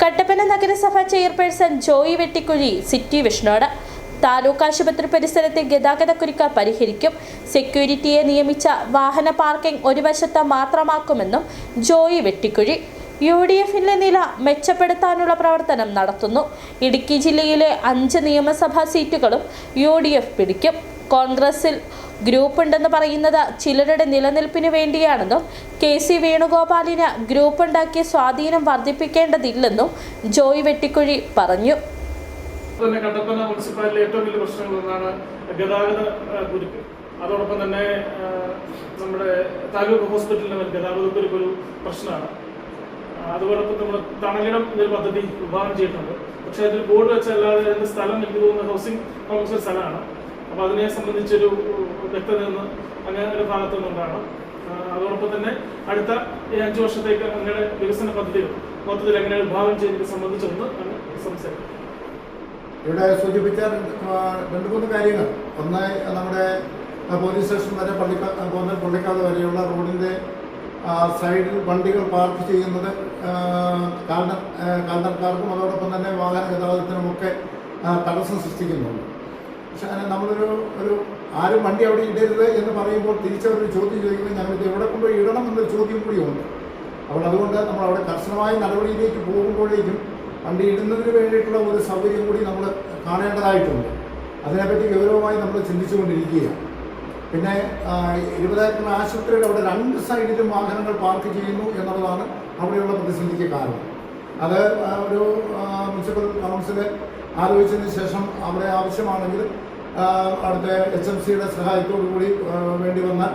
കട്ടപ്പന നഗരസഭ chairperson Joy Vettikuzhi city വിഷ്ണോട് താലൂക്ക് ആശുപത്രി പരിസരത്തെ ഗതാഗതക്കുരുക്ക് പരിഹരിക്കും. സെക്യൂരിറ്റിയെ നിയമിച്ച വാഹന പാർക്കിംഗ് ഒരു വശത്ത് മാത്രമാക്കുമെന്നും ജോയി വെട്ടിക്കുഴി. യു ഡി എഫിന്റെ നില മെച്ചപ്പെടുത്താനുള്ള പ്രവർത്തനം നടത്തുന്നു. ഇടുക്കി ജില്ലയിലെ അഞ്ച് നിയമസഭാ സീറ്റുകളും യു ഡി എഫ് പിടിക്കും. കോൺഗ്രസിൽ ഗ്രൂപ്പ് ഉണ്ടെന്ന് പറയുന്നത് ചിലരുടെ നിലനിൽപ്പിന് വേണ്ടിയാണെന്നും കെ സി വേണുഗോപാലിന് ഗ്രൂപ്പ് ഉണ്ടാക്കിയ സ്വാധീനം വർദ്ധിപ്പിക്കേണ്ടതില്ലെന്നും ജോയ് വെട്ടിക്കുഴി പറഞ്ഞു. തന്നെ കട്ടപ്പന മുനിസിപ്പാലിറ്റിയിലെ ഏറ്റവും വലിയ പ്രശ്നങ്ങളൊന്നാണ് ഗതാഗത ആ, കുരുക്ക്. അതോടൊപ്പം തന്നെ നമ്മുടെ താലൂക്ക് ഹോസ്പിറ്റലിലെ ഗതാഗത കുരുക്ക് ഒരു പ്രശ്നമാണ്. ആ, അതോടൊപ്പം നമ്മൾ തണലിടം എന്നൊരു പദ്ധതി വിഭാവനം ചെയ്തിട്ടുണ്ട്. പക്ഷേ അതിൽ ബോർഡ് വെച്ചല്ലാതെ സ്ഥലം എനിക്ക് തോന്നുന്ന ഹൗസിംഗ് കോംപ്ലക്സ് സ്ഥലമാണ്. അപ്പോൾ അതിനെ സംബന്ധിച്ചൊരു വ്യക്തത നിന്ന് ഒരു ഭാഗത്തു നിന്നുണ്ടാണ് അതോടൊപ്പം തന്നെ അടുത്ത ഈ അഞ്ചു വർഷത്തേക്ക് അങ്ങനെ വികസന പദ്ധതികൾ മൊത്തത്തിൽ എങ്ങനെ വിഭാവനം ചെയ്യുന്നത് സംബന്ധിച്ചൊന്ന് അങ്ങ് സംസാരിക്കും. ഇവിടെ സൂചിപ്പിച്ച രണ്ട് മൂന്ന് കാര്യങ്ങൾ. ഒന്ന് നമ്മുടെ പോലീസ് സ്റ്റേഷൻ വരെ പള്ളിക്കാ പോകുന്ന പള്ളിക്കാട് വരെയുള്ള റോഡിന്റെ സൈഡിൽ വണ്ടികൾ പാർക്ക് ചെയ്യുന്നത് ആ, കാൽനടക്കാർക്കും അതോടൊപ്പം തന്നെ വാഹന ഗതാഗതത്തിനുമൊക്കെ തടസ്സം സൃഷ്ടിക്കുന്നുണ്ട്. പക്ഷെ നമ്മളൊരു ഒരു ആരും വണ്ടി അവിടെ ഇടരുത് എന്ന് പറയുമ്പോൾ തിരിച്ചവരൊരു ചോദ്യം ചോദിക്കുമ്പോൾ ഞങ്ങൾക്ക് എവിടെ കൊണ്ടുപോയി ഇടണം എന്നൊരു ചോദ്യം കൂടിയുണ്ട് അപ്പോൾ അതുകൊണ്ട് നമ്മൾ അവിടെ കർശനമായ നടപടിയിലേക്ക് പോകുമ്പോഴേക്കും വണ്ടി ഇടുന്നതിന് വേണ്ടിയിട്ടുള്ള ഒരു സൗകര്യം കൂടി നമ്മൾ കാണേണ്ടതായിട്ടുണ്ട്. അതിനെപ്പറ്റി ഗൗരവമായി നമ്മൾ ചിന്തിച്ചുകൊണ്ടിരിക്കുകയാണ്. പിന്നെ ഇരുപതായിരത്തി ആശുപത്രിയുടെ അവിടെ രണ്ട് സൈഡിലും വാഹനങ്ങൾ പാർക്ക് ചെയ്യുന്നു എന്നുള്ളതാണ് അവിടെയുള്ള പ്രതിസന്ധിക്ക് കാരണം. അത് ഒരു മുനിസിപ്പൽ കൗൺസിൽ ആലോചിച്ചതിന് ശേഷം അവിടെ ആവശ്യമാണെങ്കിൽ അടുത്ത എച്ച് എം സിയുടെ സഹായത്തോടു കൂടി വേണ്ടി വന്നാൽ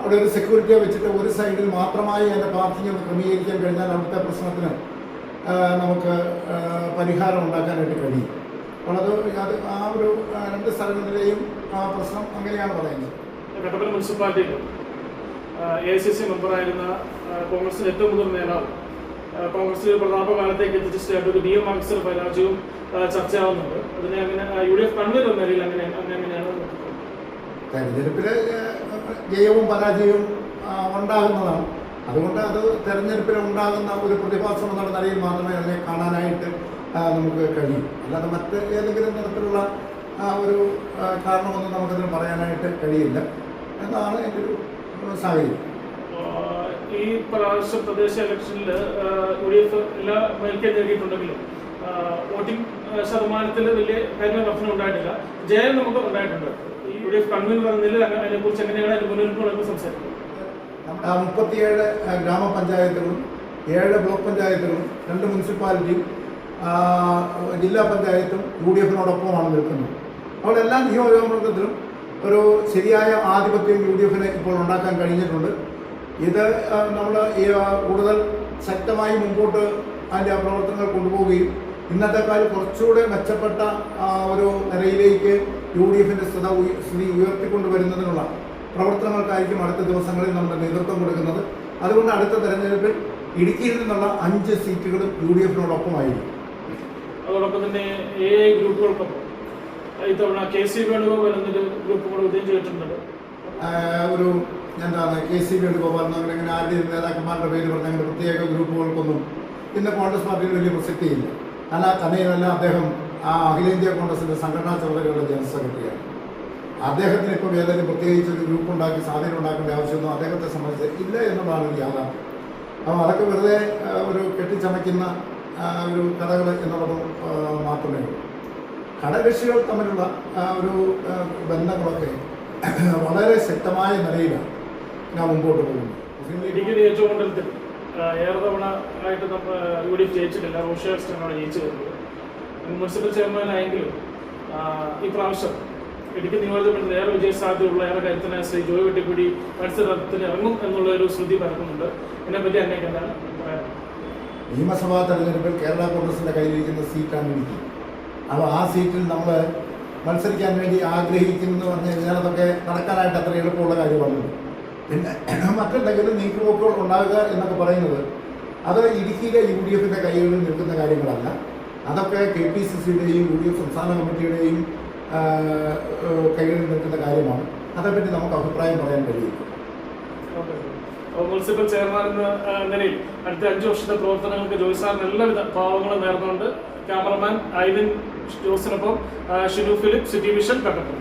അവിടെ ഒരു സെക്യൂരിറ്റിയെ വെച്ചിട്ട് ഒരു സൈഡിൽ മാത്രമായി അതിന്റെ പാർക്കിംഗ് ഒന്ന് ക്രമീകരിക്കാൻ കഴിഞ്ഞാൽ അവിടുത്തെ പ്രശ്നത്തിന് നമുക്ക് പരിഹാരം ഉണ്ടാക്കാനായിട്ട് കഴിയും. അപ്പോൾ അത് ആ ഒരു രണ്ട് സ്ഥലങ്ങളിലെയും ആ പ്രശ്നം അങ്ങനെയാണ് പറയുന്നത്. കട്ടപ്പന മുനിസിപ്പാലിറ്റിയിൽ എ സി സി മെമ്പറായിരുന്ന കോൺഗ്രസിന്റെ ഏറ്റവും മുതിർന്ന നേതാവ് ആ, കോൺഗ്രസിൽ പ്രതാപകാലത്തേക്ക് എത്തിച്ച ഒരു ബി എം മാർക്സിന്റെ പരാജയവും ചർച്ചയാവുന്നുണ്ട്. അതിനെ അങ്ങനെ യു ഡി എഫ് കൺവീനർ നിലയിൽ അങ്ങനെ അങ്ങനെ അങ്ങനെയാണ്? തെരഞ്ഞെടുപ്പിൽ ജയവും പരാജയവും ഉണ്ടാകുന്നതാണ്. അതുകൊണ്ട് അത് തെരഞ്ഞെടുപ്പിൽ ഉണ്ടാകുന്ന ഒരു പ്രതിഭാസം എന്നുള്ള നിലയിൽ മാത്രമേ അതിനെ കാണാനായിട്ട് നമുക്ക് കഴിയും. അല്ലാതെ മറ്റ് ഏതെങ്കിലും തരത്തിലുള്ള ഒരു കാരണമൊന്നും നമുക്കതിന് പറയാനായിട്ട് കഴിയില്ല. എന്നാണ് എന്റെ ഒരു സാഹചര്യം. ഈ പ്രാവശ്യം പ്രദേശ ഇലക്ഷനിൽ യു ഡി എഫ് എല്ലാ മേൽക്കേ നേടിയിട്ടുണ്ടെങ്കിലും വോട്ടിംഗ് ശതമാനത്തിൽ വലിയ കാര്യമായ പ്രശ്നം ഉണ്ടായിട്ടില്ല. ജയം നമുക്ക് ഉണ്ടായിട്ടുണ്ട്. യു ഡി എഫ് കൺവീനർ എന്ന നിലയിൽ കുറിച്ച് എങ്ങനെയാണ് അതിന്റെ മുന്നൊരുക്കങ്ങളൊക്കെ സംസാരിക്കുന്നത് നമ്മുടെ മുപ്പത്തിയേഴ് ഗ്രാമപഞ്ചായത്തുകളും ഏഴ് ബ്ലോക്ക് പഞ്ചായത്തുകളും രണ്ട് മുനിസിപ്പാലിറ്റിയും ജില്ലാ പഞ്ചായത്തും യു ഡി എഫിനോടൊപ്പമാണ് നിൽക്കുന്നത്. അവിടെ എല്ലാ നിയോജകമണ്ഡലത്തിലും ഒരു ശരിയായ ആധിപത്യം യു ഡി എഫിന് ഇപ്പോൾ ഉണ്ടാക്കാൻ കഴിഞ്ഞിട്ടുണ്ട്. ഇത് നമ്മൾ ഈ കൂടുതൽ ശക്തമായി മുമ്പോട്ട് അതിന്റെ പ്രവർത്തനങ്ങൾ കൊണ്ടുപോവുകയും ഇന്നത്തെക്കാൾ കുറച്ചുകൂടെ മെച്ചപ്പെട്ട ആ, ഒരു നിലയിലേക്ക് യു ഡി എഫിന്റെ സ്ഥിത സ്ഥിതി ഉയർത്തിക്കൊണ്ടുവരുന്നതിനുള്ള പ്രവർത്തനങ്ങൾക്കായിരിക്കും അടുത്ത ദിവസങ്ങളിൽ നമ്മൾ നേതൃത്വം കൊടുക്കുന്നത്. അതുകൊണ്ട് അടുത്ത തെരഞ്ഞെടുപ്പിൽ ഇടുക്കിയിൽ നിന്നുള്ള അഞ്ച് സീറ്റുകളും യു ഡി എഫിനോടൊപ്പമായിരിക്കും അതോടൊപ്പം തന്നെ എ ഐ ഗ്രൂപ്പുകൾക്കൊപ്പം ഇത്തവണ കെ സി വേണുഗോപാൽ എന്നൊരു ഗ്രൂപ്പ് കൂടെ ഉദയം ചെയ്തിട്ടുണ്ട്. ഒരു എന്താണ് കെ സി വേണുഗോപാൽ എന്നങ്ങനെ അങ്ങനെ ആരുടെയും നേതാക്കന്മാരുടെ പേര് പറഞ്ഞ അങ്ങനെ പ്രത്യേക ഗ്രൂപ്പുകൾക്കൊന്നും ഇന്ന് കോൺഗ്രസ് പാർട്ടിയിൽ വലിയ പ്രസക്തിയില്ല അല്ല തന്നെയുമല്ല അദ്ദേഹം ആ അഖിലേന്ത്യാ കോൺഗ്രസിന്റെ സംഘടനാ ചുമതലയുള്ള ജനറൽ സെക്രട്ടറിയാണ്. അദ്ദേഹത്തിന് ഇപ്പോൾ ഏതെങ്കിലും പ്രത്യേകിച്ച് ഒരു ഗ്രൂപ്പ് ഉണ്ടാക്കി സ്വാധീനം ഉണ്ടാക്കേണ്ട ആവശ്യമൊന്നും അദ്ദേഹത്തെ സംബന്ധിച്ച് ഇല്ല എന്നുള്ളതാണ് ഒരു യാഥാർത്ഥ്യം. അപ്പോൾ അതൊക്കെ വെറുതെ ഒരു കെട്ടിച്ചമയ്ക്കുന്ന ഒരു കഥകൾ എന്നുള്ളത് മാത്രമേ ഉള്ളൂ. ഘടകകക്ഷികൾ തമ്മിലുള്ള ഒരു ബന്ധങ്ങളൊക്കെ വളരെ ശക്തമായ നിലയിലാണ്. ഞാൻ മുമ്പോട്ട് പോകുന്നു. മുസ്ലിം ലീഗ് നിയോജകമണ്ഡലത്തിൽ ഏറെ തവണ ആയിട്ട് നമ്മൾ യു ഡി എഫ് ജയിച്ചിട്ടില്ല. റോഷി അഗസ്റ്റിനാണ് ജയിച്ചു വരുന്നത്. മുനിസിപ്പൽ ചെയർമാനായെങ്കിലും ഈ പ്രാവശ്യം ഇടുക്കി നിയോജകമണ്ഡലത്തിൽ ഏറെ വിജയ സാധ്യതയുള്ള ഏറെ കരുത്തനായ ശ്രീ ജോയ് വെട്ടിക്കുടി മത്സരത്തിന് ഇറങ്ങും എന്നുള്ള ഒരു ശ്രുതി പറക്കുന്നുണ്ട് ഇതിനെപ്പറ്റി അന്നേക്ക് എന്താണ് നിയമസഭാ തെരഞ്ഞെടുപ്പിൽ കേരള കോൺഗ്രസിന്റെ കയ്യിലിരിക്കുന്ന സീറ്റാണ് ഇടുക്കി. അപ്പോൾ ആ സീറ്റിൽ നമ്മൾ മത്സരിക്കാൻ വേണ്ടി ആഗ്രഹിക്കുന്നു എന്ന് പറഞ്ഞു കഴിഞ്ഞാൽ അതൊക്കെ നടക്കാനായിട്ട് അത്ര എളുപ്പമുള്ള കാര്യമാണ്. പിന്നെ മറ്റെന്തെങ്കിലും നീക്കുപോക്കുകൾ ഉണ്ടാകുക എന്നൊക്കെ പറയുന്നത് അത് ഇടുക്കിയിലെ യു ഡി എഫിന്റെ കൈകളിൽ നിൽക്കുന്ന കാര്യങ്ങളല്ല. അതൊക്കെ കെ പി സി സിയുടെയും യു ഡി എഫ് സംസ്ഥാന കമ്മിറ്റിയുടെയും കൈകളിൽ നിൽക്കുന്ന കാര്യമാണ്. അതേപ്പറ്റി നമുക്ക് അഭിപ്രായം പറയാൻ ഓക്കെ മുനിസിപ്പൽ ചെയർമാൻ എന്ന നിലയിൽ അടുത്ത അഞ്ചു വർഷത്തെ പ്രവർത്തനങ്ങൾക്ക് ജോയ് സാറിന് എല്ലാവിധ ഭാവങ്ങളും നേർന്നുകൊണ്ട് cameraman Ivin ജോസിനൊപ്പം Shinu Philip city vision Kattappana